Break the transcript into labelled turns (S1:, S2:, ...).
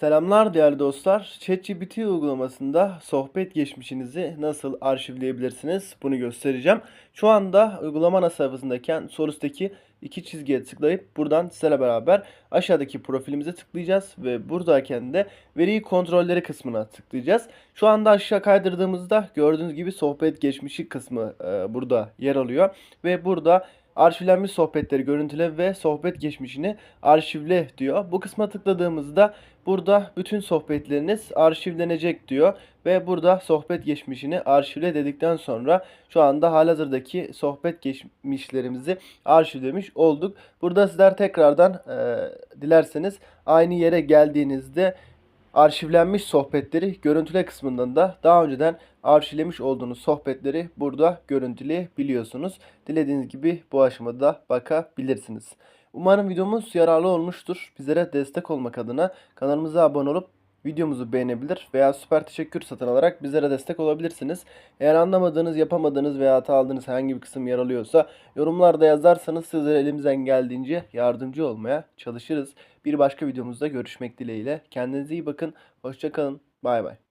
S1: Selamlar değerli dostlar. ChatGPT uygulamasında sohbet geçmişinizi nasıl arşivleyebilirsiniz bunu göstereceğim. Şu anda uygulama ana sayfasındayken sol üstteki iki çizgiye tıklayıp buradan sizlerle beraber aşağıdaki profilimize tıklayacağız ve buradayken de veri kontrolleri kısmına tıklayacağız. Şu anda aşağı kaydırdığımızda gördüğünüz gibi sohbet geçmişi kısmı e, burada yer alıyor ve burada arşivlenmiş sohbetleri görüntüle ve sohbet geçmişini arşivle diyor. Bu kısma tıkladığımızda burada bütün sohbetleriniz arşivlenecek diyor ve burada sohbet geçmişini arşivle dedikten sonra şu anda halihazırdaki sohbet geçmişlerimizi arşivlemiş olduk. Burada sizler tekrardan e, dilerseniz aynı yere geldiğinizde arşivlenmiş sohbetleri görüntüle kısmından da daha önceden arşivlemiş olduğunuz sohbetleri burada görüntüleyebiliyorsunuz. Dilediğiniz gibi bu aşamada bakabilirsiniz. Umarım videomuz yararlı olmuştur. Bizlere destek olmak adına kanalımıza abone olup videomuzu beğenebilir veya süper teşekkür satın alarak bizlere destek olabilirsiniz. Eğer anlamadığınız, yapamadığınız veya hata aldığınız herhangi bir kısım yer alıyorsa yorumlarda yazarsanız sizlere elimizden geldiğince yardımcı olmaya çalışırız. Bir başka videomuzda görüşmek dileğiyle. Kendinize iyi bakın. Hoşçakalın. Bay bay.